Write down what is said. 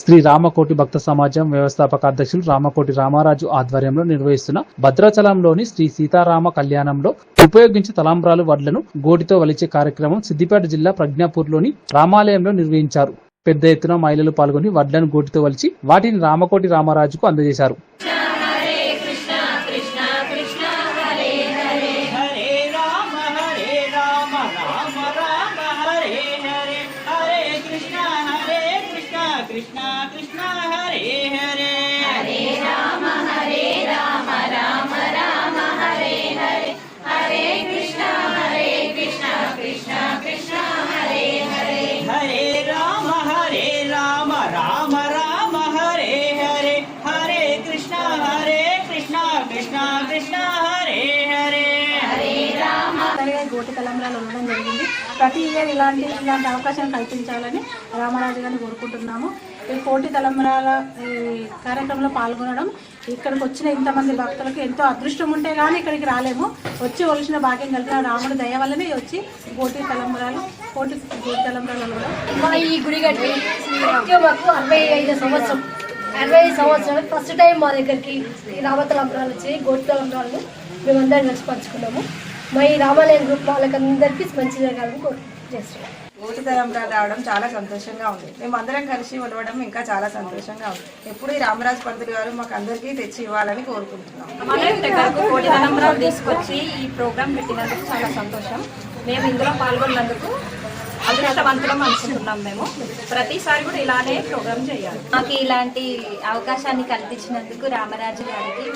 శ్రీ రామకోటి భక్త సమాజం వ్యవస్థాపక అధ్యక్షులు రామకోటి రామారాజు ఆధ్వర్యంలో నిర్వహిస్తున్న భద్రాచలంలోని శ్రీ సీతారామ కళ్యాణంలో ఉపయోగించే తలాంబ్రాలు వడ్లను గోటితో వలిచే కార్యక్రమం సిద్దిపేట జిల్లా ప్రజ్ఞాపూర్లోని రామాలయంలో నిర్వహించారు. పెద్ద ఎత్తున మహిళలు పాల్గొని వడ్లను గోటితో వలిచి వాటిని రామకోటి రామరాజుకు అందజేశారు. কৃষ্ণা అలాగే గోటి తలంబ్రాలు ఉండడం జరిగింది. ప్రతి ఇయర్ ఇలాంటి ఇలాంటి అవకాశం కల్పించాలని రామరాజు గారిని కోరుకుంటున్నాము. ఈ కోటి తలంబ్రాల ఈ కార్యక్రమంలో పాల్గొనడం ఇక్కడికి వచ్చిన ఇంతమంది భక్తులకు ఎంతో అదృష్టం ఉంటే కానీ ఇక్కడికి రాలేము. వచ్చి ఒలిసిన భాగ్యం కలిగిన రాముడు దయ వల్లనే వచ్చి కోటి తలంబ్రాలు కోటి కోటి తలంబ్రాలు కూడా ఈ గుడి మాకు అరవై ఐదు సంవత్సరం. అరవై ఐదు సంవత్సరాలు ఫస్ట్ టైం మా దగ్గరికి ఈ వచ్చి గోటి తలంబరాలు మేమందరం కలిసి పంచుకున్నాము. మా ఈ రామాలయం గ్రూప్ వాళ్ళకందరికీ మంచి జరగాలని కోరు చేస్తున్నాం ఓటు తలంబ్రాలు రావడం చాలా సంతోషంగా ఉంది. మేము అందరం కలిసి ఉండడం ఇంకా చాలా సంతోషంగా ఉంది. ఎప్పుడు ఈ రామరాజు పంతులు గారు మాకు అందరికీ తెచ్చి ఇవ్వాలని కోరుకుంటున్నాం. కోటి తలంబరాలు తీసుకొచ్చి ఈ ప్రోగ్రాం పెట్టినందుకు చాలా సంతోషం. మేము ఇందులో పాల్గొన్నందుకు అదృష్టవంతులం అనుకుంటున్నాం మేము. ప్రతిసారి కూడా ఇలానే ప్రోగ్రాం చేయాలి. మాకు ఇలాంటి అవకాశాన్ని కల్పించినందుకు రామరాజు గారికి